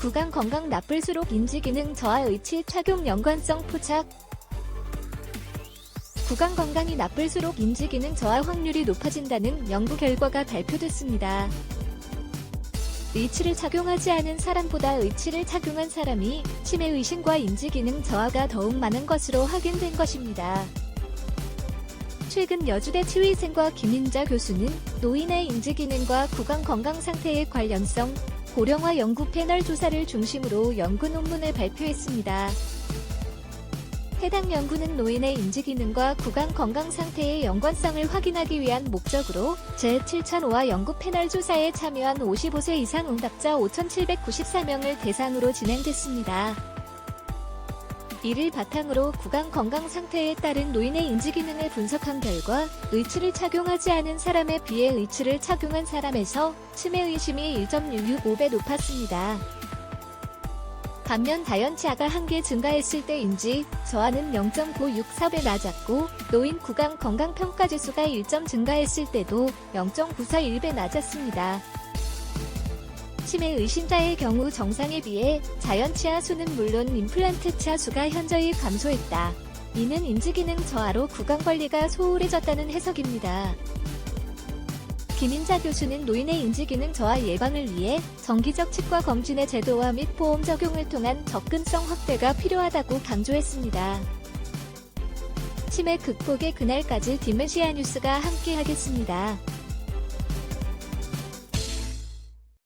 구강 건강 나쁠수록 인지 기능 저하 의치 착용 연관성 포착 구강 건강이 나쁠수록 인지 기능 저하 확률이 높아진다는 연구 결과가 발표됐습니다. 의치를 착용하지 않은 사람보다 의치를 착용한 사람이 치매 의심과 인지 기능 저하가 더욱 많은 것으로 확인된 것입니다. 최근 여주대 치의생과 김인자 교수는 노인의 인지 기능과 구강 건강 상태의 관련성 고령화 연구 패널 조사를 중심으로 연구 논문을 발표했습니다. 해당 연구는 노인의 인지 기능과 구강 건강 상태의 연관성을 확인하기 위한 목적으로 제7005화 연구 패널 조사에 참여한 55세 이상 응답자 5,794명을 대상으로 진행됐습니다. 이를 바탕으로 구강 건강 상태에 따른 노인의 인지 기능을 분석한 결과 의치를 착용하지 않은 사람에 비해 의치를 착용한 사람에서 치매 의심이 1.665배 높았습니다. 반면 다연치아가 한 개 증가했을 때 인지 저하는 0.964배 낮았고 노인 구강 건강 평가 지수가 1점 증가했을 때도 0.941배 낮았습니다. 치매 의심자의 경우 정상에 비해 자연 치아 수는 물론 임플란트 치아 수가 현저히 감소했다. 이는 인지기능 저하로 구강 관리가 소홀해졌다는 해석입니다. 김인자 교수는 노인의 인지기능 저하 예방을 위해 정기적 치과 검진의 제도화 및 보험 적용을 통한 접근성 확대가 필요하다고 강조했습니다. 치매 극복의 그날까지 디멘시아 뉴스가 함께하겠습니다.